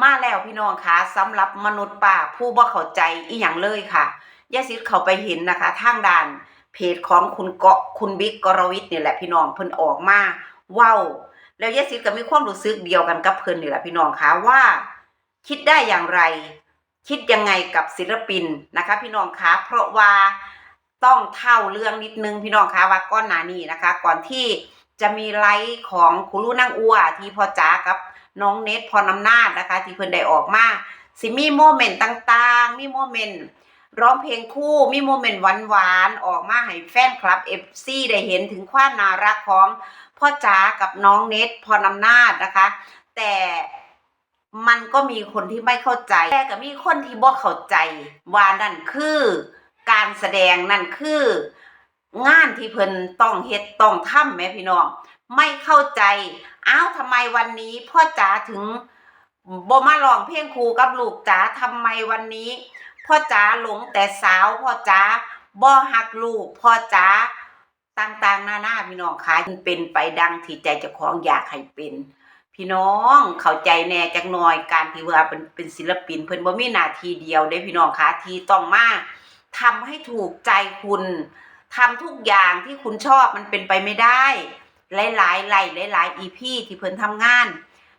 มาแล้วพี่น้องคะสำหรับมนุษย์ป้าผู้บ่เข้าใจอีหยังเลยค่ะยาซิดเขาไปเห็นนะคะ ทางด้านเพจของคุณเกาะคุณบิ๊กกรวิทย์นี่แหละพี่น้องเพิ่นออกมาว้าวแล้วยาซิดก็มีความรู้สึกเดียวกันกับเพิ่นนี่แหละพี่น้องคะว่า คิดได้อย่างไร คิดยังไงกับศิลปินนะคะ พี่น้องคะเพราะว่าต้องเท่าเรื่องนิดนึงพี่น้องคะว่าก้อนหนานี้นะคะ ก่อนที่จะมีไลฟ์ของคุรุนางอัวที่พ่อจ๋ากับ น้องเนทพรน้ำนาจนะคะ ที่เพิ่นได้ออกมาสิมีโมเมนต์ต่างๆ มีโมเมนต์ร้องเพลงคู่มีโมเมนต์หวานๆออกมาให้แฟนคลับ FC ได้เห็นถึงความน่ารักของพ่อจ๋ากับน้องเนทพรน้ำนาจนะคะ แต่มันก็มีคนที่ไม่เข้าใจ แต่ก็มีคนที่บ่เข้าใจ ว่านั่นคือการแสดงนั่นคืองานที่เพิ่นต้องเฮ็ดต้องทำแม่พี่น้อง ไม่เข้าใจ อ้าวทำไมวันนี้พ่อจ๋าถึงบ่มาร้องเพลงครูกับลูกจ๋าทำไมวันนี้ พ่อจ๋าหลงแต่สาวพ่อจ๋าบ่หักลูกพ่อจ๋าต่างๆหน้าหน้าพี่น้องคะเป็นไปดังที่ใจเจ้าของอยากให้เป็น พี่น้องเข้าใจแน่จักหน่อยการที่ว่าเป็นเป็นศิลปิน เพิ่นบ่มีหน้าที่เดียวเด้พี่น้องคะที่ต้องมาทำให้ถูกใจคุณทำทุกอย่างที่คุณชอบมันเป็นไปไม่ได้ หลายหลายๆไล่หลายหลายอีพีที่เพิ่นทำงาน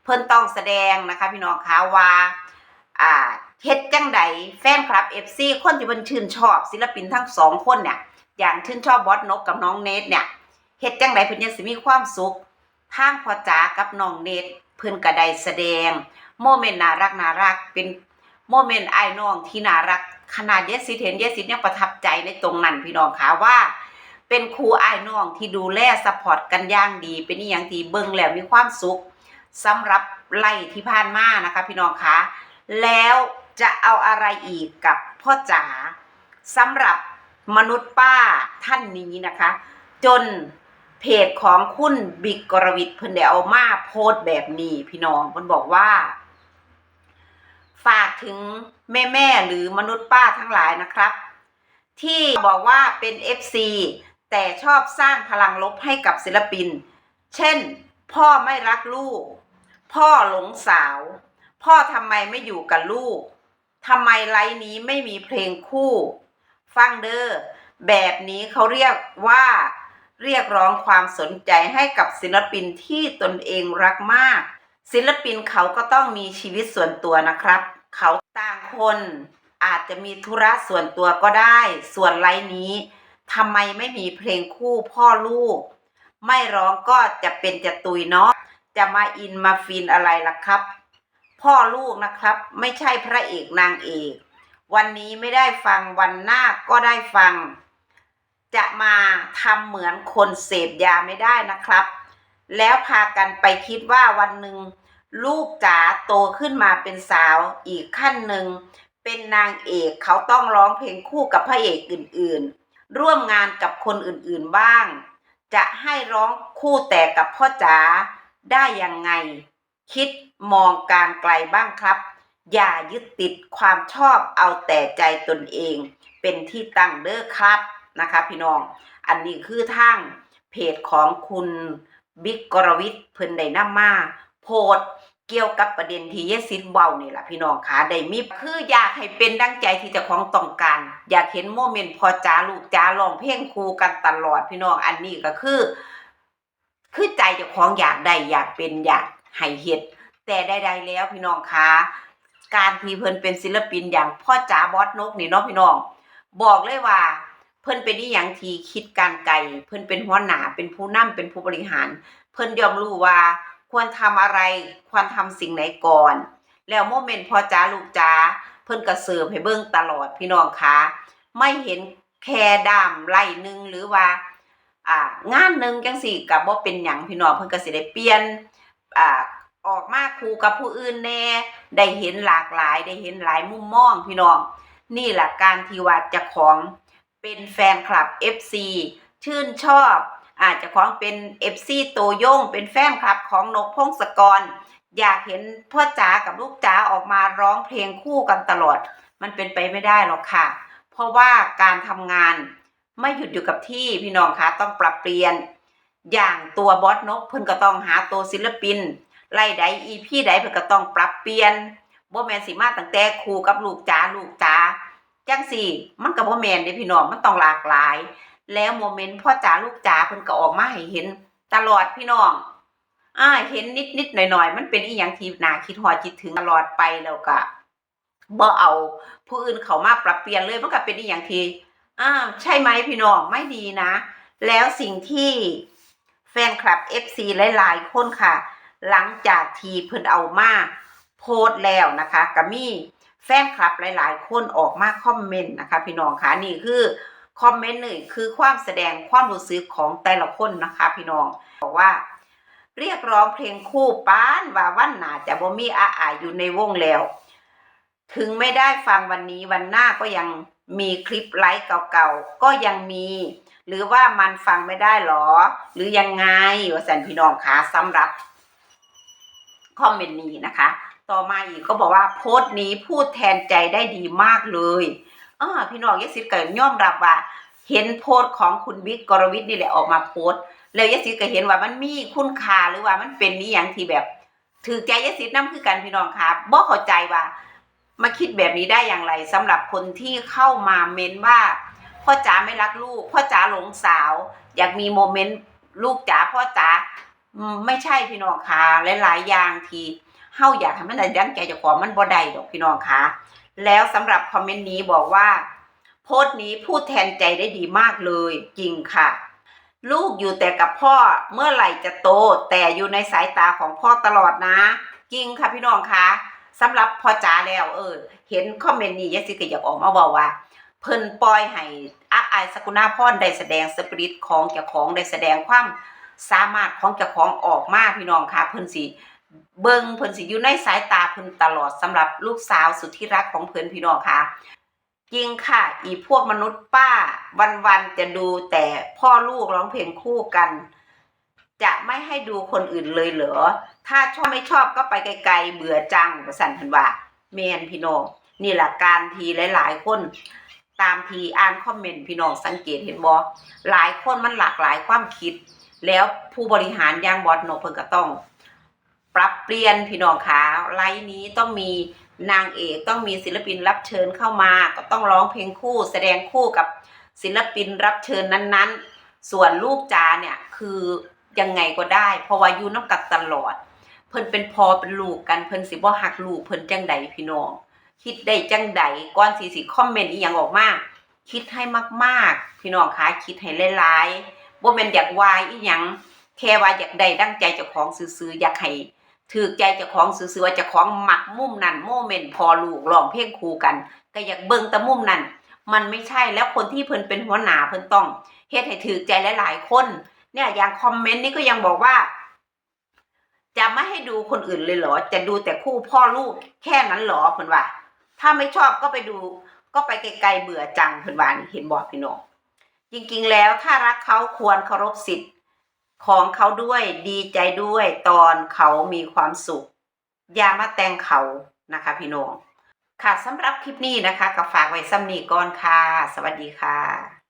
เพิ่นต้องแสดงนะคะ พี่น้องคะว่าอ่าเฮ็ดจังใดแฟนคลับ FC คนที่เพิ่นชื่นชอบ ศิลปินทั้งสองคนเนี่ยอย่างชื่นชอบบอสนกกับน้องเนทเนี่ยเฮ็ดจังใดเพิ่นยังสิมีความสุขทางพอจ๋ากับน้องเนทเพิ่นก็ได้แสดง โมเมนต์น่ารักน่ารักเป็นโมเมนต์ไอ้น้องที่น่ารักขนาดเยสิเห็นเยสิยังประทับใจในตรงนั้นพี่น้องคะว่า เป็นครูอ้ายน้องที่ดูแลซัพพอร์ตกันอย่างดี เป็นอย่างที่เบิ่งแล้วมีความสุขสำหรับไล่ที่ผ่านมานะคะ พี่น้องคะแล้วจะเอาอะไรอีกกับพ่อจ๋าสำหรับมนุษย์ป้าท่านนี้นะคะ จนเพจของคุณบิ๊กกรวิทย์เพิ่นได้เอามาโพสต์แบบนี้พี่น้องเพิ่นบอกว่า ฝากถึงแม่แม่หรือมนุษย์ป้าทั้งหลายนะครับ ที่บอกว่าเป็น FC แต่ชอบสร้างพลังลบให้กับศิลปิน เช่น พ่อไม่รักลูก พ่อหลงสาว พ่อทำไมไม่อยู่กับลูกทำไมไลฟ์นี้ไม่มีเพลงคู่ ฟังเดอแบบนี้เขาเรียกว่าเรียกร้องความสนใจให้กับศิลปินที่ตนเองรักมาก ศิลปินเขาก็ต้องมีชีวิตส่วนตัวนะครับ เขาต่างคนอาจจะมีธุระส่วนตัวก็ได้ ส่วนไลฟ์นี้ ทำไมไม่มีเพลงคู่พ่อลูก ไม่ร้องก็จะเป็นจะตุยเนาะจะมาอินมาฟินอะไรล่ะครับ พ่อลูกนะครับ ไม่ใช่พระเอกนางเอก วันนี้ไม่ได้ฟังวันหน้าก็ได้ฟัง จะมาทำเหมือนคนเสพยาไม่ได้นะครับ แล้วพากันไปคิดว่าวันหนึ่งลูกจ๋าโตขึ้นมาเป็นสาวอีกขั้นหนึ่ง เป็นนางเอกเขาต้องร้องเพลงคู่กับพระเอกอื่นๆ ร่วมงานกับคนอื่นๆบ้าง จะให้ร้องคู่แต่กับพ่อจ๋าได้ยังไง คิดมองการไกลบ้างครับ อย่ายึดติดความชอบเอาแต่ใจตนเอง เป็นที่ตั้งเด้อครับนะคะ พี่น้อง อันนี้คือทางเพจของคุณบิ๊กกรวิทย์เพิ่นได้นำมาโพสต์ เกี่ยวกับประเด็นที่เยสินเว้านี่แหละพี่น้องคะได้มีคืออยากให้เป็นดังใจที่เจ้าของต้องการ อยากเห็นโมเมนต์พอจ้าลูกจ้าร้องเพลงคู่กันตลอดพี่น้องอันนี้ก็คือ คือใจเจ้าของอยากได้อยากเป็นอยากให้เฮ็ดแต่ใดๆแล้วพี่น้องคะการที่เพิ่นเป็นศิลปินอย่างพ่อจ๋าบอสนกนี่เนาะพี่น้อง บอกเลยว่า เพิ่นเป็นอีหยังทีคิดการไกลเพิ่นเป็นหัวหน้าเป็นผู้นำเป็นผู้บริหาร เพิ่นยอมรู้ว่า ควรทำอะไร ควรทำสิ่งไหนก่อน แล้วโมเมนต์พ่อจ๋าลูกจ๋าเพิ่นก็เสิร์ฟให้เบิ่งตลอดพี่น้องคะไม่เห็นแค่ดามไล่หนึ่งหรือว่าอ่างานหนึ่งจังสี่กับบ่เป็นหยังพี่น้องเพิ่นก็สิได้เปลี่ยนอ่าออกมาคู่กับผู้อื่นแน่ได้เห็นหลากหลายได้เห็นหลายมุมมองพี่น้อง นี่แหละการที่ว่าจะของเป็นแฟนคลับ FC ชื่นชอบ อาจจะของเป็น FC โตโยงเป็นแฟนคลับของนกพงศกร อยากเห็นพ่อจ๋ากับลูกจ๋าออกมาร้องเพลงคู่กันตลอด มันเป็นไปไม่ได้หรอกค่ะ เพราะว่าการทำงานไม่หยุดอยู่กับที่พี่น้องคะต้องปรับเปลี่ยน อย่างตัวบอสนกเพิ่นก็ต้องหาตัวศิลปินไล่ใดอีพี่ใดเพิ่นก็ต้องปรับเปลี่ยนบ่แมนสิมาตั้งแต่ครูกับลูกจ๋าลูกจ๋าจังสี่ มันก็บ่แมนเด้พี่น้องมันต้องหลากหลาย แล้วโมเมนต์พ่อจ๋าลูกจ๋าเพิ่นก็ออกมาให้เห็นตลอดพี่น้องอ่าเห็นนิดๆหน่อยๆมันเป็นอีหยังที่นาคิดฮอดคิดถึงตลอดไปแล้วก็บ่เอาผู้อื่นเขามาปรับเปลี่ยนเลยมันก็เป็นอีหยังที่อ่าใช่ไหมพี่น้องไม่ดีนะ แล้วสิ่งที่แฟนคลับ FC หลายๆคนค่ะ หลังจากที่เพิ่นเอามาโพสต์แล้วนะคะก็มีแฟนคลับหลาย ๆ คนออกมาคอมเมนต์นะคะ พี่น้องค่ะนี่คือ คอมเมนต์หนึ่งคือความแสดงความรู้สึกของแต่ละคนนะคะ พี่น้องบอกว่า เรียกร้องเพลงคู่ป้านว่าวันหนาจะบ่มีอาอายอยู่ในวงแล้ว ถึงไม่ได้ฟังวันนี้วันหน้าก็ยังมีคลิปไลฟ์เก่าๆก็ยังมี หรือว่ามันฟังไม่ได้หรอ หรือยังไงว่าสันพี่น้องคะสำหรับคอมเมนต์นี้นะคะ ต่อมาอีกก็บอกว่าโพสต์นี้พูดแทนใจได้ดีมากเลย อ่าพี่น้องยศิษย์ก็ย่อมรับว่า เห็นโพสต์ของคุณบิ๊กกรวิทย์นี่แหละออกมาโพสต์แล้วยศิษย์ก็เห็นว่ามันมีคุณค่าหรือว่ามันเป็นนี่อย่างที่แบบถือใจยศิษย์นั่นคือกันพี่น้องค่ะบ่เข้าใจว่ามาคิดแบบนี้ได้อย่างไรสำหรับคนที่เข้ามาเมนว่า พ่อจ๋าไม่รักลูก พ่อจ๋าหลงสาว อยากมีโมเมนต์ลูกจ๋าพ่อจ๋าไม่ใช่พี่น้องค่ะหลายๆอย่างที่เฮาอยากให้ได้ดังใจเจ้าของมันบ่ได้ดอกพี่น้องค่ะ แล้วสำหรับคอมเมนต์นี้บอกว่า โพสต์นี้พูดแทนใจได้ดีมากเลย จริงค่ะ ลูกอยู่แต่กับพ่อเมื่อไหร่จะโต แต่อยู่ในสายตาของพ่อตลอดนะ จริงค่ะพี่น้องคะสำหรับพ่อจ๋าแล้วเออ เห็นคอมเมนต์นี้ยสิก็อยากออกมาบอกว่า เพิ่นปล่อยให้อาอายสกุณาพรได้แสดงสปิริตของเจ้าของได้แสดงความสามารถของเจ้าของออกมาพี่น้องคะเพิ่นสิ เบิ่งเพิ่นสิอยู่ในสายตาเพิ่นตลอดสำหรับลูกสาวสุดที่รักของเพิ่นพี่น้องค่ะจริงค่ะ อีพวกมนุษย์ป้า วันๆจะดูแต่พ่อลูกร้องเพลงคู่กัน จะไม่ให้ดูคนอื่นเลยเหรอ ถ้าชอบไม่ชอบก็ไปไกลๆเบื่อจังประสันพันว่าเมนพี่น้องนี่แหละการทีหลายๆคนตามทีอ่านคอมเมนต์พี่น้องสังเกตเห็นบ่หลายคนมันหลากหลายความคิด แล้วผู้บริหารย่างบอสโนเพิ่นก็ต้อง ปรับเปลี่ยนพี่น้องขาไลน์นี้ต้องมีนางเอกต้องมีศิลปินรับเชิญเข้ามา ก็ต้องร้องเพลงคู่แสดงคู่กับศิลปินรับเชิญนั้นๆ ส่วนลูกจาเนี่ยคือยังไงก็ได้ เพราะว่าอยู่น้ำกัดตลอด เพิ่นเป็นพอเป็นลูกกันเพิ่นสิบ่หักลูกเพิ่นจังใดพี่น้อง คิดได้จังใดก่อนสิสิคอมเมนต์อีหยังออกมาคิดให้มากๆ พี่น้องคะคิดให้หลายๆบ่แม่นอยากวายอีหยังแค่ว่าอยากได้ดั้งใจเจ้าของซื่อๆอยากให้ ถือใจเจ้าของซื่อว่าเจ้าของหมักมุมนั้นโมเมนต์พอลูกร้องเพลงคู่กันก็อยากเบิ่งต่มุมนั้นมันไม่ใช่แล้วคนที่เพิ่นเป็นหัวหน้าเพิ่นต้องเฮ็ดให้ถือใจหลายๆคน เนี่ยอย่างคอมเมนต์นี่ก็ยังบอกว่าจะไม่ให้ดูคนอื่นเลยเหรอ จะดูแต่คู่พ่อลูกแค่นั้นหรอเพิ่นว่า ถ้าไม่ชอบก็ไปดู ก็ไปไกลๆเบื่อจังเพิ่นว่านเห็นบอกพี่น้องจริงๆแล้วถ้ารักเขาควรเคารพสิทธิ์ ของเขาด้วยดีใจด้วยตอนเขามีความสุข อย่ามาแต่งเขานะคะพี่น้องค่ะสำหรับคลิปนี้นะคะก็ฝากไว้ซ้ำนี้ก่อนค่ะ สวัสดีค่ะ